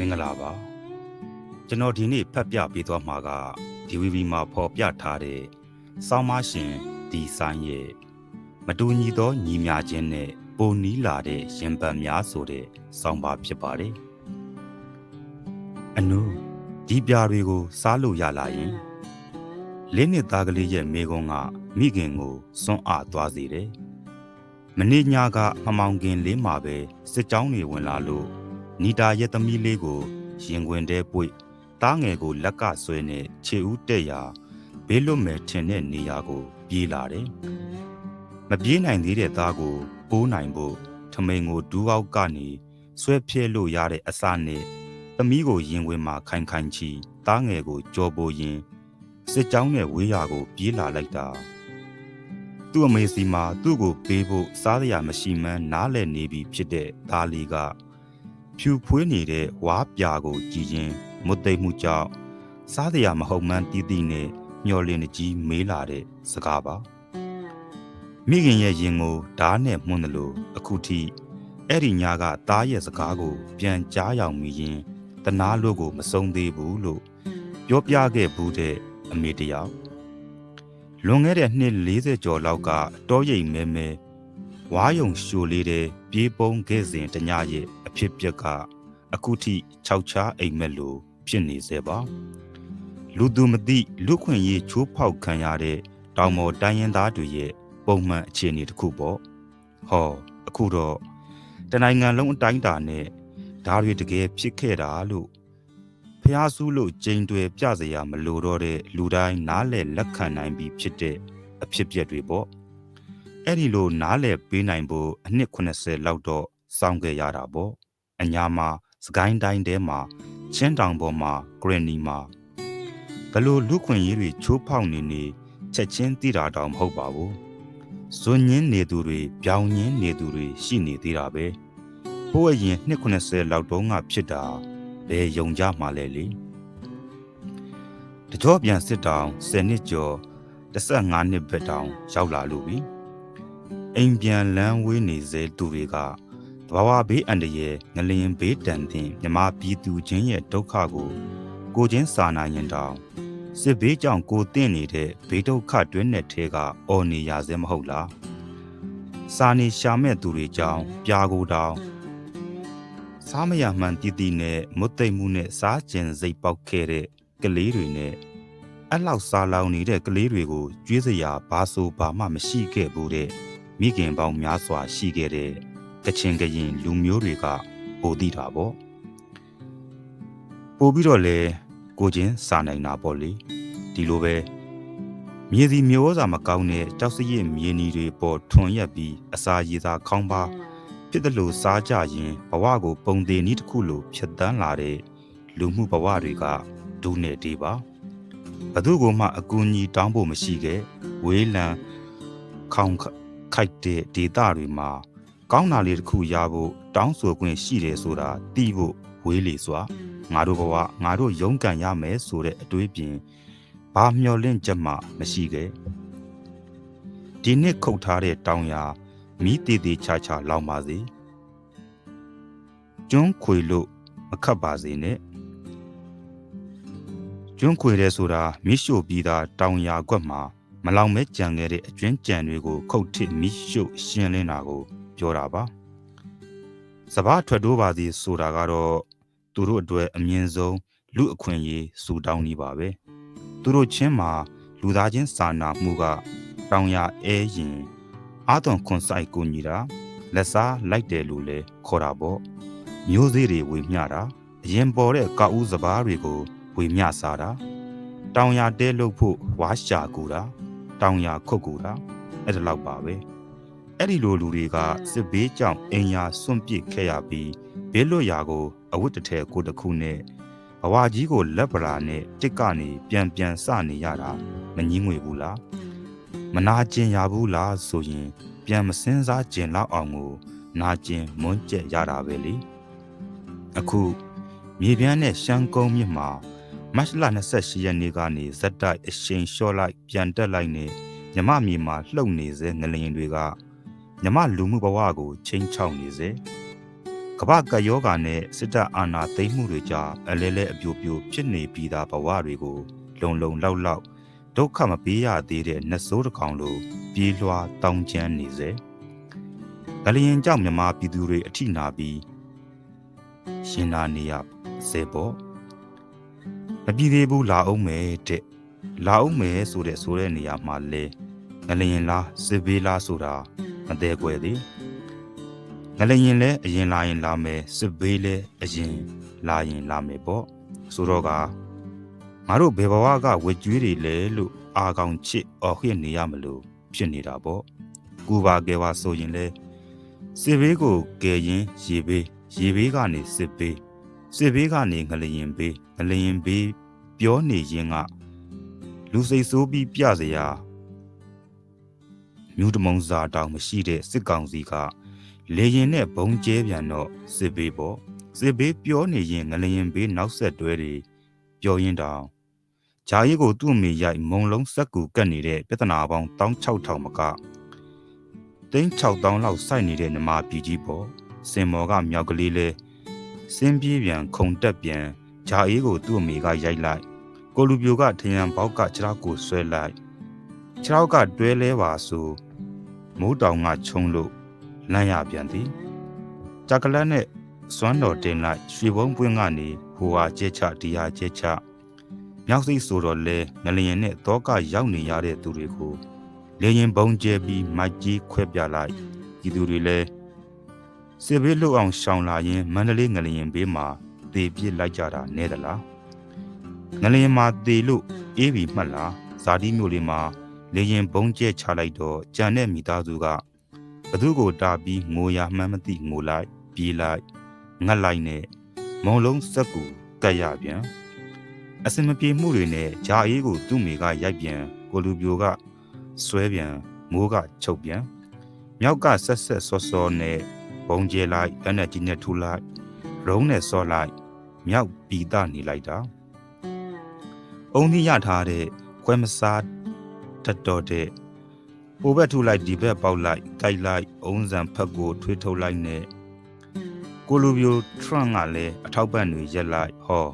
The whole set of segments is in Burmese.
မင်္ဂလာပါကျွန်တော်ဒီနေ့ဖတ်ပြပေးသွားမှာက DVB မှာဖော်ပြထားတဲ့စောင်းမရှင်ဒီဇိုင်းရဲ့မတူညီသောညီမျှခြင်းနဲ့ပုံနီးလာတဲ့ရင်ပတ်များဆိုတဲ့စောင်းပါဖြစ်ပါတယ်အနုဒီပြာတွေကို စားလို့ရလာရင်လေးနှစ်သားကလေးရဲ့မိကုံးကမိခင်ကိုစွန့်အားသွားစေတယ်မနေ့ညကမမောင်ခင်လေးမှာပဲစစ်ကြောင်းတွေဝင်လာလို့ နီတာရဲ့သမီးလေးကိုရင်ခွင်ထဲပွေတားငယ်ကိုလက်ကဆွဲနဲ့ခြေဦးတက်ရာဘေးလွတ်မဲ့ထင်တဲ့နေရာကိုပြေးလာတယ်မပြေးနိုင်သေးတဲ့သားကိုပိုးနိုင်ဖို့ထမိန်ကိုဒူးအောက်ကနေဆွဲဖြဲလို့ရတဲ့အစနဲ့သမီးကိုရင်ခွင်မှာခိုင်ခိုင်ချီတားငယ်ကိုကြော်ပိုရင်စစ်ကြောင်းနဲ့ဝေးရာကို ပြေးလာလိုက်တာသူ့အမေစီမှာသူ့ကိုပေးဖို့စားရမရှိမှန်းနားလည်နေပြီဖြစ်တဲ့သားလေးက ဖြူဖွေးနေတဲ့ဝါပြာကိုကြည်ရင်မွတ်သိမ့်မှုကြောင့်စားရမဟုတ်မှန်းတီးတီးနဲ့မျောလင်းကြီးမေးလာတဲ့စကားပါမိခင်ရဲ့ရင်ကိုဓားနဲ့မှုန်းတယ်လို့အခုထိအဲ့ဒီညာကသားရဲ့စကားကိုပြန်ကြားရောက်မိရင်တနာလို့ကိုမဆုံးသေးဘူးလို့ပြောပြခဲ့ဘူးတဲ့အမေတယောက်လွန်ခဲ့တဲ့နှစ်40ကျော်လောက်ကတောရိပ်မဲမဲ ဝါယုံရှိုလေးတဲ့ပြေးပုံခဲ့စဉ်တညရဲ့အဖြစ်ပြက်ကအခုထိခြောက်ချားအိမ်မက်လို့ဖြစ်နေစေပါလူသူမသိလူခွင့်ရေးချိုးဖောက်ခံရတဲ့တောင်မော်တိုင်းရင်သားတွေရဲ့ပုံမှန်အခြေအနေတစ်ခုပေါ့ဟောအခုတော့တနိုင်ငံလုံးအတိုင်းအတာနဲ့ဓာတွေတကယ်ဖြစ်ခဲ့တာလို့ဖះဆူးလို့ကြိမ်တွေပြစရာမလိုတော့တဲ့လူတိုင်းနားလည်လက်ခံနိုင်ပြီးဖြစ်တဲ့အဖြစ်ပြက်တွေပေါ့ အဲ့ဒီလိုနားလည်ပေးနိုင်ဖို့အနှစ်80လောက်တော့စောင့်ခဲ့ရတာပေါ့အညာမှာစကိုင်းတိုင်းထဲမှာချင်းတောင်ပေါ်မှာဂရနီမှာဘလို့လူခွင့်ရေးတွေချိုးဖောက်နေနေချက်ချင်းသိတာတောင်မဟုတ်ပါဘူးဇွန်ညင်းနေသူတွေပြောင်းညင်းနေသူတွေရှိနေသေးတာပဲဟိုးအရင်နှစ်90လောက်တုန်းကဖြစ်တာဘယ်ယုံကြမှာလဲလေတကြောပြန်စစ်တောင်10နှစ်ကျော်15နှစ်ဘက်တောင်ရောက်လာလို့ပြီ အိမ်ပြန်လမ်းဝေးနေစေသူတွေကတဘာဝဘေးအန္တရာယ်ငလျင်ဘေးတန်တင်မြမပြည်သူချင်းရဲ့ဒုက္ခကို ကိုချင်းစာနာရင်တောင်စစ်ဘေးကြောင့်ကိုတင့်နေတဲ့ဘေးဒုက္ခတွင်းနဲ့ထဲကအော်နေရစေမဟုတ်လားစာနေရှာမဲ့သူတွေကြောင့်ပြာကိုတောင်စားမရမှန်တည်တည်နဲ့မွတ်သိမ်မှုနဲ့စားကျင်စိတ်ပေါက်ခဲ့တဲ့ကလေးတွေနဲ့အဲ့လောက်စားလောင်နေတဲ့ကလေးတွေကိုကျွေးစရာဘာဆိုဘာမှမရှိခဲ့ဘူးတဲ့ မိခင်ပေါင်းများစွာရှိခဲ့တဲ့ကချင်ကရင်လူမျိုးတွေကပိုသိတာပေါ့ပို့ပြီးတော့လေကိုချင်းစာနိုင်တာပေါ့လေဒီလိုပဲမြေစီမျိုးစာမကောင်းတဲ့တောက်စရစ်မြေနီတွေပေါ်ထွန်ရက်ပြီးအစာရည်သာခေါင်းပါဖြစ်တယ်လို့စားကြရင်ဘဝကိုပုံသေးနည်းတစ်ခုလိုဖြတ်တန်းလာတဲ့လူမှုဘဝတွေကဒုနဲ့တေးပါဘသူကမှအကူအညီတောင်းဖို့မရှိခဲ့ဝေးလံခေါင် ခိုက်တဲ့ဒေတာတွေမှာကောင်းတာလေးတစ်ခုရဖို့တောင်းဆိုခွင့်ရှိတယ်ဆိုတာသိဖို့ဝေးလေစွာငါတို့ဘဝငါတို့ရုန်းကန်ရမယ်ဆိုတဲ့အတွေးပြင်ဘာမျော်လင့်ချက်မှမရှိခဲ့ဒီနှစ်ခုတ်ထားတဲ့တောင်ယာမိတည်တည်ချာချာလောင်ပါစေကျွန်းခွေလို့မခတ်ပါစေနဲ့ကျွန်းခွေတဲ့ဆိုတာမိရှို့ပြီးသားတောင်ယာကွက်မှာ မလောင်မဲကြံခဲ့တဲ့အကျွင်းကြံတွေကိုခုတ်ထစ်မိရှို့ရှင်းလင်းတာကိုပြောတာပါစဘာထွက်တိုးပါသည်ဆိုတာကတော့သူတို့အတွက်အမြင့်ဆုံးလူအခွင့်အရေးစူတောင်းနေပါပဲသူတို့ချင်းမှာလူသားချင်းစာနာမှုကတောင်ရအဲရင်အာသွန်ခွန်ဆိုင်ကိုညီတာလက်စားလိုက်တယ်လို့လဲခေါ်တာပေါ့မျိုးစေ့တွေဝေမျှတာအရင်ပေါ်တဲ့ကောက်ဦးစပားတွေကိုဝေမျှစားတာတောင်ရတဲလို့ဖို့ဝါရှာကူတာ တောင်ရခုတ်ကူတာအဲ့ဒါလောက်ပါပဲအဲ့ဒီလိုလူတွေကစစ်ဘေးကြောင့်အင်ယာစွန့်ပစ်ခဲ့ရပြီးဘေးလွတ်ရာကိုအဝတ်တထည်ကိုတစ်ခုနဲ့ဘဝကြီးကိုလက်ပရာနဲ့တစ်ကနေပြန်ပြန်စနေရတာမငင်းငွေဘူးလားမနာကျင်ရဘူးလားဆိုရင် ပြန်မစင်းစားကျင်လောက်အောင်ကို နာကျင်မွန်းကျက်ရတာပဲလေအခုမြေပြန်းနဲ့ရှမ်းကုန်းမြစ်မှာ မတ်လ28ရက်နေ့ကနေဇက်တိုက်အရှိန်လျှော့လိုက်ပြန်တက်လိုက်နေမြမမြေမှာလှုပ်နေစေငလျင်တွေကမြမလူမှုဘဝကိုချိန်ချောက်နေစေကမ္ဘာကပ်ယောဂါနဲ့စစ်တပ်အာဏာသိမ်းမှုတွေကြောင့်အလဲလဲအပြိုပြိုဖြစ်နေပြီးသားဘဝတွေကိုလုံလုံလောက်လောက်ဒုက္ခမပေးရသေးတဲ့နှစိုးတစ်ကောင်လိုပြေးလွှာတောင်းကျမ်းနေစေ။ဂလျင်ကြောင့်မြမပြည်သူတွေအထိနာပြီးရှင်နာနေရစေပေါ့။ မပြည်သေးဘူးလာအောင်မယ်တဲ့။လာအောင်မယ်ဆိုတဲ့ဆိုတဲ့နေရာမှာလဲငလျင်လားစစ်ဘေးလားဆိုတာမသေးကွယ်သေး။ငလျင်လဲအရင်လာရင်လာမယ်စစ်ဘေးလဲအရင်လာရင်လာမယ်ပေါ့။ဆိုတော့ကငါတို့ဘယ်ဘဝကဝေကျွေးတွေလဲလို့အာကောင်ချစ်အော်ခရနေရမလို့ဖြစ်နေတာပေါ့ကူပါကဲပါဆိုရင်လဲစစ်ဘေးကိုကယ်ရင်ရေဘေးရေဘေးကနေစစ်ဘေး စစ်ဘေးကနေငလျင်ဘေးငလျင်ဘေးပြောနေရင်ကလူစိတ်ဆိုးပြီးပြစရာမြူးတမုံစာတောင်မရှိတဲ့စစ်ကောင်စီကလေရင်နဲ့ဘုံကျဲပြန်တော့စစ်ဘေးပေါ့စစ်ဘေးပြောနေရင်ငလျင်ဘေးနောက်ဆက်တွဲတွေပြောရင်တောင်ဂျာရီကိုသူ့အမေရိုက်မုံလုံးစက်ကူကတ်နေတဲ့ပြဿနာပေါင်း16000မကသိန်း6000လောက်စိုက်နေတဲ့နမပြည်ကြီးပေါ်စင်မော်ကမြောက်ကလေးလဲ စင်းပြေးပြန်ခုံတက်ပြန်ဂျာအေးကိုသူ့အမေကရိုက်လိုက်ကိုလူပြိုကထရန်ပေါက်ကခြေထောက်ကိုဆွဲလိုက်ခြေထောက်ကတွဲလဲပါဆိုမိုးတောင်ကခြုံလို့လန့်ရပြန်သည်ကြကလတ်နဲ့စွမ်းတော်တင်လိုက်ရွှေဘုံပွင့်ကနေဟိုဟာကျဲချဒီဟာကျဲချမြောက်စိတ်ဆိုတော့လဲငလျင်နဲ့တောကရောက်နေရတဲ့သူတွေကိုလေရင်ဘုံကျဲပြီးမိုက်ကြီးခွဲပြလိုက်ဒီသူတွေလဲ စစ်ဘေးလွတ်အောင်ရှောင်လာရင်မန္တလေးငလျင်ဘေးမှာတေပြစ်လိုက်ကြတာနဲသလားငလျင်မှာတေလို့အေးပြီးမှတ်လားဇာတိမျိုးလေးမှာလေရင်ဘုံကျဲချလိုက်တော့ကြံတဲ့မိသားစုကဘသူကိုတာပြီးငိုရမှန်းမသိငိုလိုက်ပြေးလိုက်ငတ်လိုက်နဲ့မုံလုံးစက်ကူကတ်ရပြန်အစင်မပြေမှုတွေနဲ့ဂျာအေးကိုသူ့မိကရိုက်ပြန်ကိုလူပြိုကဆွဲပြန်မိုးကချုပ်ပြန်မြောက်ကဆက်ဆက်စောစောနဲ့ ဘုံကျဲလိုက်လက်နဲ့ကြီးနဲ့ထူလိုက်ရုံးနဲ့စောလိုက်မြောက်ပီတနေလိုက်တာအုံဒီရထားတဲ့ခွဲမစားတတ်တော်တဲ့ဟိုဘက်ထူလိုက်ဒီဘက်ပေါက်လိုက်ကြိုက်လိုက်အုံးစံဖက်ကိုထွေးထုတ်လိုက်နဲ့ကိုလူပြိုထရန့်ကလည်းအထောက်ပံ့တွေရက်လိုက်ဟော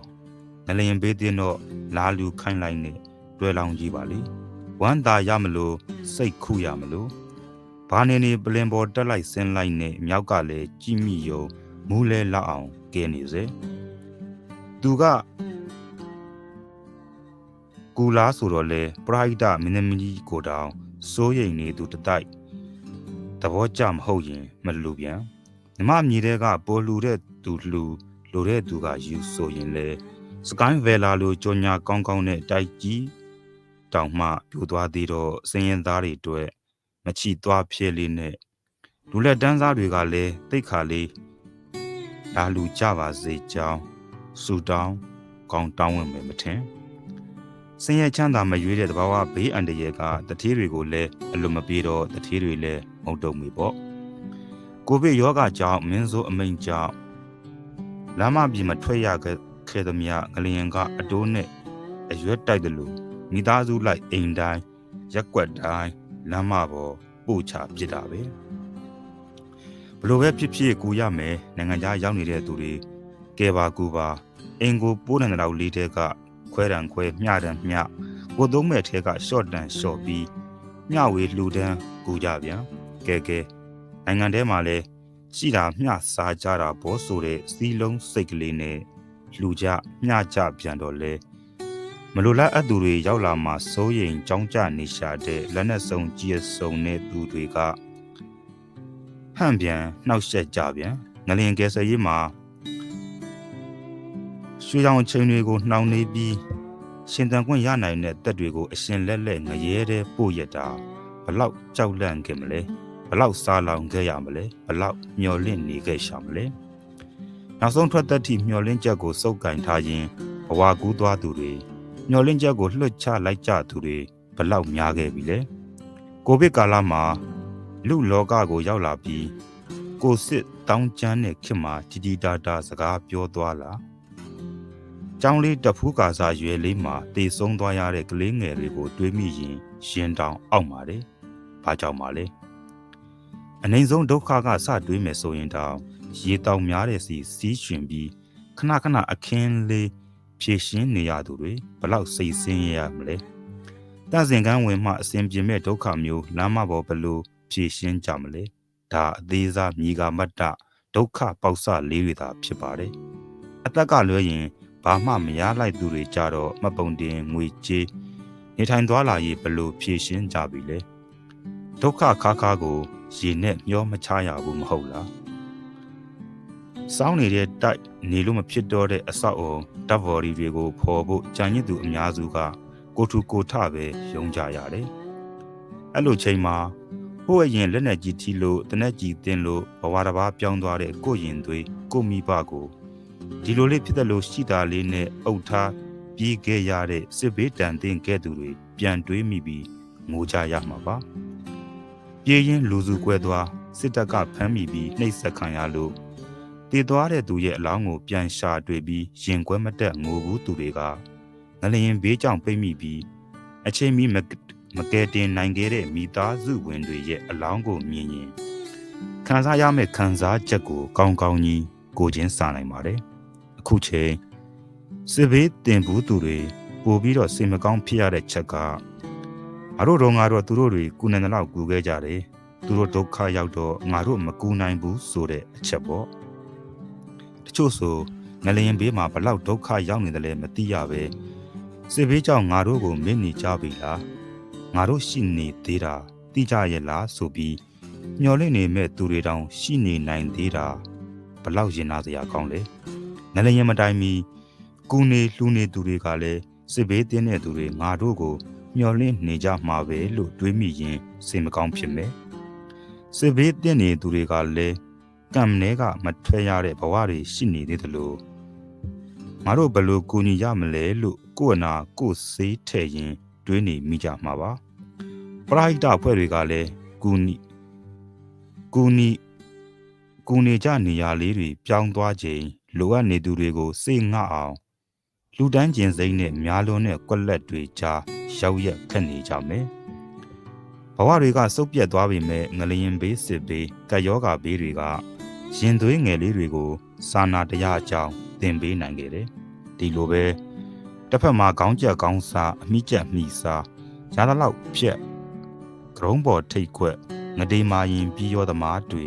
ငလျင်ဘေးတင်းတော့လာလူခိုင်းလိုက်နဲ့တွဲလောင်ကြီးပါလေဝမ်းသာရမလို့စိတ်ခုရမလို့ ဘာနေနေပလင်ပေါ်တက်လိုက်ဆင်းလိုက်နဲ့မြောက်ကလည်းကြည်မိယုံမူးလဲလောက်အောင်ကဲနေစေသူကကူလားဆိုတော့လေပရိုက်တာမင်းသမီးကိုတောင်စိုးရိမ်နေသူတတိုက်သဘောကျမဟုတ်ရင်မလူပြန်မြမမြေတဲ့ကပေါ်လူတဲ့သူလူလူတဲ့သူကယူဆိုရင်လေစကိုင်းဗယ်လာလိုကြော်ညာကောင်းကောင်းနဲ့တိုက်ကြီးတောင်မှပြိုသွားသေးတော့စင်ရင်သားတွေအတွက် မချီသွားဖြစ်လေးနဲ့လူလက်တန်းစားတွေကလည်းတိတ်ခါလေးလာလူကြပါစေကြောင်းစူတောင်းကောင်းတောင်းဝင်မယ်မထင်စင်ရချမ်းသာမရွေးတဲ့တဘာဝဘေးအန္တရာယ်ကတထေးတွေကိုလည်းအလိုမပြေတော့တထေးတွေလည်းမုတ်တုံမီပေါ့ကိုဗစ်ရောဂါကြောင့်မင်းစိုးအမိန်ကြောင့်လမ်းမပြည်မထွက်ရခဲ့သမျှငလျင်ကအတိုးနဲ့အရွက်တိုက်တယ်လို့မိသားစုလိုက်အိမ်တိုင်းရက်ွက်တိုင်း လမ်းမပေါ်ပို့ချပစ်တာပဲဘလို့ပဲဖြစ်ဖြစ်ကူရမယ်နိုင်ငံခြားရောက်နေတဲ့သူတွေကဲပါကူပါအင်ကိုပိုးနံတော်လေးတဲ့ကခွဲတံခွဲမျှတံမျှကိုသုံးမဲ့ထဲကရှော့တန်ရှော့ပြီးမျှဝေလှူဒန်းကူကြပြန်ကဲကဲနိုင်ငံထဲမှာလဲရှိတာမျှစားကြတာဘောဆိုတဲ့စီးလုံးစိတ်ကလေးနဲ့လှူကြမျှကြပြန်တော့လဲ မလိုလားအပ်သူတွေရောက်လာမှစိုးရိမ်ကြောင်းကြနေရှာတဲ့လက်နက်စုံကြည်စုံတဲ့သူတွေကဟန့်ပြန်နှောက်ယှက်ကြပြန်ငလင်ကယ်ဆယ်ရေးမှာရွှေရောင်ချိန်တွေကိုနှောင်နေပြီးရှင်တန်ခွင့်ရနိုင်တဲ့တက်တွေကိုအရှင်လက်လက်ငရဲတဲ့ပို့ရတာဘလောက်ကြောက်လန့်ခဲ့မလဲဘလောက်စားလောင်ခဲ့ရမလဲဘလောက်မျောလင့်နေခဲ့ရှာမလဲနောက်ဆုံးထွက်သက်ထိမျောလင့်ချက်ကိုစုပ်ကင်ထားရင်ဘဝကူးသွားသူတွေ မျောလင့်ချက်ကိုလွှတ်ချလိုက်ကြသူတွေဘလောက်များခဲ့ပြီလဲကိုဗစ်ကာလမှာလူလောကကိုရောက်လာပြီးကိုစစ်တောင်းကျမ်းတဲ့ခင်မှာជីជីတာတာစကားပြောသွားလားကျောင်းလေးတဖူးကာစာရွယ်လေးမှာတေဆုံးသွားရတဲ့ကလေးငယ်တွေကိုတွေးမိရင်ရှင်တောင်အောက်ပါလေ။ဘာကြောင့်ပါလဲ။အနိုင်ဆုံးဒုက္ခကစတွေးမယ်ဆိုရင်တောင်ရေတောင်များတဲ့စီစီးရှင်ပြီးခဏခဏအခင်းလေး ဖြည့်ရှင်းနေရသူတွေဘလောက်စိတ်ဆင်းရမလဲတန့်စင်ကန်းဝင်မှအစဉ်ပြေမဲ့ဒုက္ခမျိုးလမ်းမပေါ်ဘလို့ဖြည့်ရှင်းကြမလဲဒါအသေးစားမြေကမတ္တဒုက္ခပေါက်ဆလေးတွေသာဖြစ်ပါတယ်အသက်ကလွဲရင်ဘာမှမရလိုက်သူတွေကြတော့မပုံတင်ငွေကြေးနေထိုင်သွားလာရေးဘလို့ဖြည့်ရှင်းကြပြီလဲဒုက္ခခါခါကိုရေနဲ့မျောမချရဘူးမဟုတ်လား စောင်းနေတဲ့တိုက်နေလို့မဖြစ်တော့တဲ့အဆောက်အုံတပ်ဘော်ဒီတွေကိုဖော်ဖို့ကြံရစ်သူအများစုကကိုထူကိုထပဲယုံကြရတယ်အဲ့လိုချိန်မှာဟို့အရင်လက်နဲ့ကြီးထီလို့တနက်ကြီးတင်လို့ဘဝတစ်ပါးပြောင်းသွားတဲ့ကိုရင်သွေးကိုမိဘကိုဒီလိုလေးဖြစ်တဲ့လို့ရှိတာလေးနဲ့အုပ်ထားပြီးခဲ့ရတဲ့စစ်ဘေးတန်တင်ခဲ့သူတွေပြန်တွေးမိပြီးငိုကြရမှာပါပြေးရင်လူစုကွဲသွားစစ်တပ်ကဖမ်းမိပြီးနှိပ်စက်ခံရလို့ တည်သွားတဲ့သူရဲ့အလောင်းကိုပြန်ရှာတွေ့ပြီးရင်ကွဲမတက်ငိုဘူးသူတွေကငလျင်ဘေးကြောင့်ပိတ်မိပြီးအချိန်မီမမကယ်တင်နိုင်ခဲ့တဲ့မိသားစုဝင်တွေရဲ့အလောင်းကိုမြင်ရင်ခံစားရမယ့်ခံစားချက်ကိုကောင်းကောင်းကြီးကိုချင်းစာနိုင်ပါတယ်အခုချိန်စစ်ဘေးတင်ဘူးသူတွေပို့ပြီးတော့စိတ်မကောင်းဖြစ်ရတဲ့ချက်ကငါတို့တော့ငါတို့သူတို့တွေကုနေတယ်လို့ကူခဲ့ကြတယ်သူတို့ဒုက္ခရောက်တော့ငါတို့မကူနိုင်ဘူးဆိုတဲ့အချက်ပေါ့တ ချို့ဆိုငလျင်ဘေးမှာဘလောက်ဒုက္ခရောက်နေတယ်လဲမသိရပဲစစ်ဘေးကြောင့်ငါတို့ကိုမင်းနေကြပြီလားငါတို့ရှိနေသေးတာသိကြရဲ့လားဆိုပြီးမျော်လင့်နေမဲ့သူတွေတောင်ရှိနေနိုင်သေးတာဘလောက်ရင်နာစရာကောင်းလဲငလျင်မတိုင်မီကူနေလှူနေသူတွေကလည်းစစ်ဘေးတင်းတဲ့သူတွေငါတို့ကိုမျော်လင့်နေကြမှာပဲလို့တွေးမိရင်စိတ်မကောင်းဖြစ်မယ်စစ်ဘေးတင်းနေသူတွေကလည်း ကံမနေကမထွက်ရတဲ့ဘဝတွေရှိနေသေးတယ်လို့ငါတို့ဘယ်လိုကူညီရမလဲလို့ကိုယ့်အနာကိုယ်စေးထဲ့ရင်တွေးနေမိကြမှာပါပရိုက်တာအဖွဲ့တွေကလည်းကူညီကူညီကူနေကြနေရာလေးတွေပြောင်းသွားချိန်လိုအပ်နေသူတွေကိုစိတ်ငှအောင်လူတန်းကျင်စိမ့်နဲ့များလွန်တဲ့ကွက်လက်တွေကြားရောက်ရက်ခက်နေကြမယ်ဘဝတွေကစုပ်ပြတ်သွားပြီမဲ့ငလျင်ဘေးစစ်ဘေးကယောဂါဘေးတွေက ရင်သွေးငယ်လေးတွေကိုစာနာတရားအကြောင်းသင်ပေးနိုင်ခဲ့တယ်ဒီလိုပဲတစ်ဖက်မှာခေါင်းကြက်ခေါင်းစားအမိကြက်မိစားရသလောက်ဖြက်ကရုံးပေါ်ထိတ်ခွက်ငဒေမာရင်ပြီးရောသမားတွေ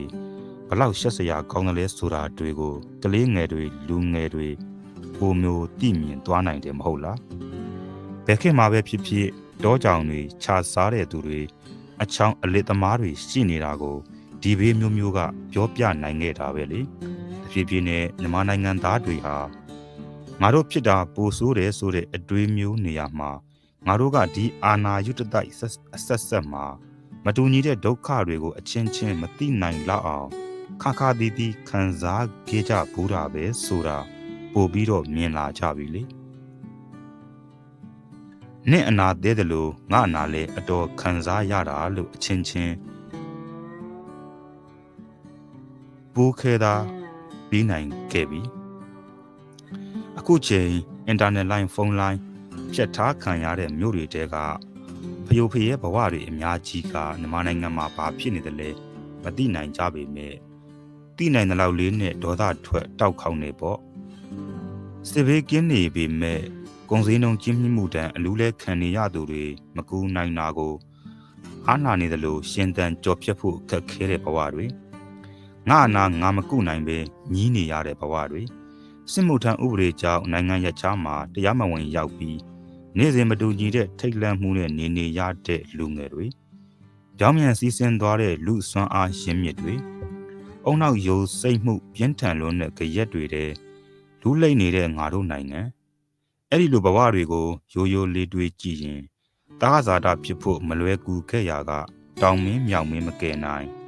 ဘလောက်ရှက်စရာကောင်းတယ်လဲဆိုတာတွေကိုကလေးငယ်တွေလူငယ်တွေပုံမျိုးသိမြင်သွားနိုင်တယ်မဟုတ်လားဘယ်ခေတ်မှာပဲဖြစ်ဖြစ်တောကြောင်တွေခြာစားတဲ့သူတွေအချောင်းအလစ်သမားတွေရှိနေတာကို ဒီဘေးမျိုးမျိုးကပြောပြနိုင်ခဲ့တာပဲလေတဖြည်းဖြည်းနဲ့မြန်မာနိုင်ငံသားတွေဟာငါတို့ဖြစ်တာပိုဆိုးတယ်ဆိုတဲ့အတွေးမျိုးနေရာမှာငါတို့ကဒီအာနာယုတတိုက်အဆက်ဆက်မှာမတူညီတဲ့ဒုက္ခတွေကိုအချင်းချင်းမသိနိုင်လောက်အောင်ခါခါတီးတီးခံစားခဲ့ကြဘူးတာပဲဆိုတာပို့ပြီးတော့မြင်လာကြပြီလေနင့်အနာသေးတယ်လို့ငါအနာလည်းအတော်ခံစားရတာလို့အချင်းချင်း ပိုးခဲတာပြီးနိုင်ခဲ့ပြီအခုချိန်အင်တာနက်လိုင်းဖုန်းလိုင်းဖြတ်ထားခံရတဲ့မြို့တွေတဲကဖယိုဖရဲ့ဘဝတွေအများကြီးကမြန်မာနိုင်ငံမှာဘာဖြစ်နေတယ်လဲမသိနိုင်ကြပေမဲ့သိနိုင်တဲ့လောက်လေးနဲ့ဒေါသထွက်တောက်ခေါင်းနေပေါ့စစ်ဘေးကင်းနေပေမဲ့ကုံစင်းနှုံကျင်းမြမှုတန်အလူးလဲခံနေရသူတွေမကူနိုင်တာကိုအားနာနေသလိုရှင်တန်ကြော်ဖြတ်ဖို့ခက်ခဲတဲ့ဘဝတွေ ငါအနာငါမကုနိုင်ပဲညီးနေရတဲ့ဘဝတွေစစ်မှုထမ်းဥပဒေကြောင့်နိုင်ငံရခြားမှာတရားမဝင်ရောက်ပြီးနေ့စဉ်မတူညီတဲ့ထိတ်လန့်မှုနဲ့နေနေရတဲ့လူငယ်တွေကြောင်းမြန်စီးဆင်းသွားတဲ့လူစွမ်းအားရင်းမြစ်တွေအုံနောက်ယိုစိတ်မှုပြင်းထန်လွန်းတဲ့ကြရက်တွေတဲ့လူလိမ့်နေတဲ့ငါတို့နိုင်ငံအဲ့ဒီလိုဘဝတွေကိုရိုးရိုးလေးတွေးကြည့်ရင်တာဇာတာဖြစ်ဖို့မလွယ်ကူခဲ့ရာက တောင်မင်းမြောင်မင်းမကယ်နိုင်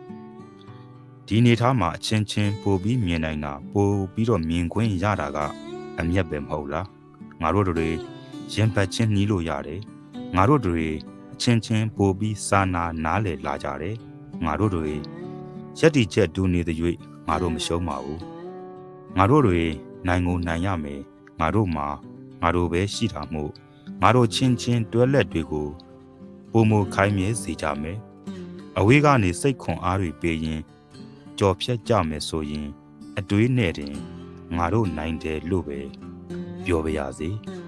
ဒီနေသားမှာအချင်းချင်းပို့ပြီးမြင်နိုင်တာပို့ပြီးတော့မြင်ခွင့်ရတာကအမျက်ပဲမဟုတ်လားငါတို့တွေရင်ပတ်ချင်းနှီးလို့ရတယ်ငါတို့တွေအချင်းချင်းပို့ပြီးစာနာနားလည်လာကြတယ်ငါတို့တွေရက်တီချက်တူနေတဲ့၍ငါတို့မရှုံးပါဘူးငါတို့တွေနိုင်ကိုနိုင်ရမယ်ငါတို့မှာငါတို့ပဲရှိတာမို့ငါတို့ချင်းချင်းတွဲလက်တွေကိုပုံမခိုင်းမြဲစေကြမယ်အဝေးကနေစိတ်ခွန်အားတွေပေးရင် ကြော်ဖြတ်ကြမယ်ဆိုရင် အတွေးနဲ့တင်ငါတို့နိုင်တယ်လို့ပဲပြောပါရစေ။